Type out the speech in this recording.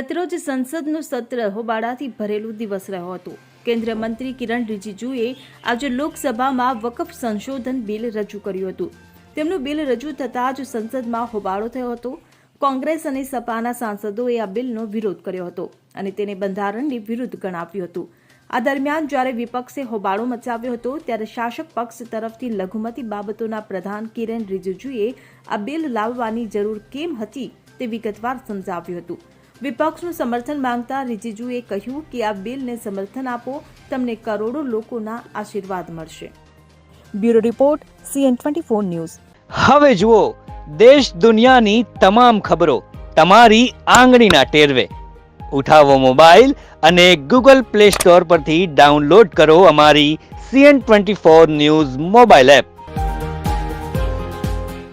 ગતરોજ સંસદનું સત્ર હોબાળાથી ભરેલું દિવસ રહ્યો હતો. કેન્દ્રીય મંત્રી કિરણ રિજિજુએ આજે લોકસભામાં વકફ સંશોધન બિલ રજૂ કર્યું હતું. તેમનું બિલ રજૂ થતાં જ સંસદમાં હોબાળો થયો હતો. કોંગ્રેસ અને સપાના સાંસદોએ આ બિલનો વિરોધ કર્યો હતો અને તેને બંધારણની વિરુદ્ધ ગણાવ્યું હતું. આ દરમિયાન જ્યારે વિપક્ષે હોબાળો મચાવ્યો હતો, ત્યારે શાસક પક્ષ તરફથી લઘુમતી બાબતોના પ્રધાન કિરણ રિજિજુએ આ બિલ લાવવાની જરૂર કેમ હતી તે વિગતવાર સમજાવ્યું હતું. વિપક્ષનું સમર્થન માંગતા રિજિજુએ કહ્યું કે આ બિલને સમર્થન આપો, તમને કરોડો લોકોના આશીર્વાદ મળશે. Bureau report, CN twenty four news. હવે જુઓ, દેશ દુનિયાની તમામ ખબરો, તમારી આંગળીના ટેરવે. ઉઠાવો મોબાઈલ અને ગૂગલ પ્લે સ્ટોર પરથી ડાઉનલોડ કરો અમારી CN twenty four news mobile app.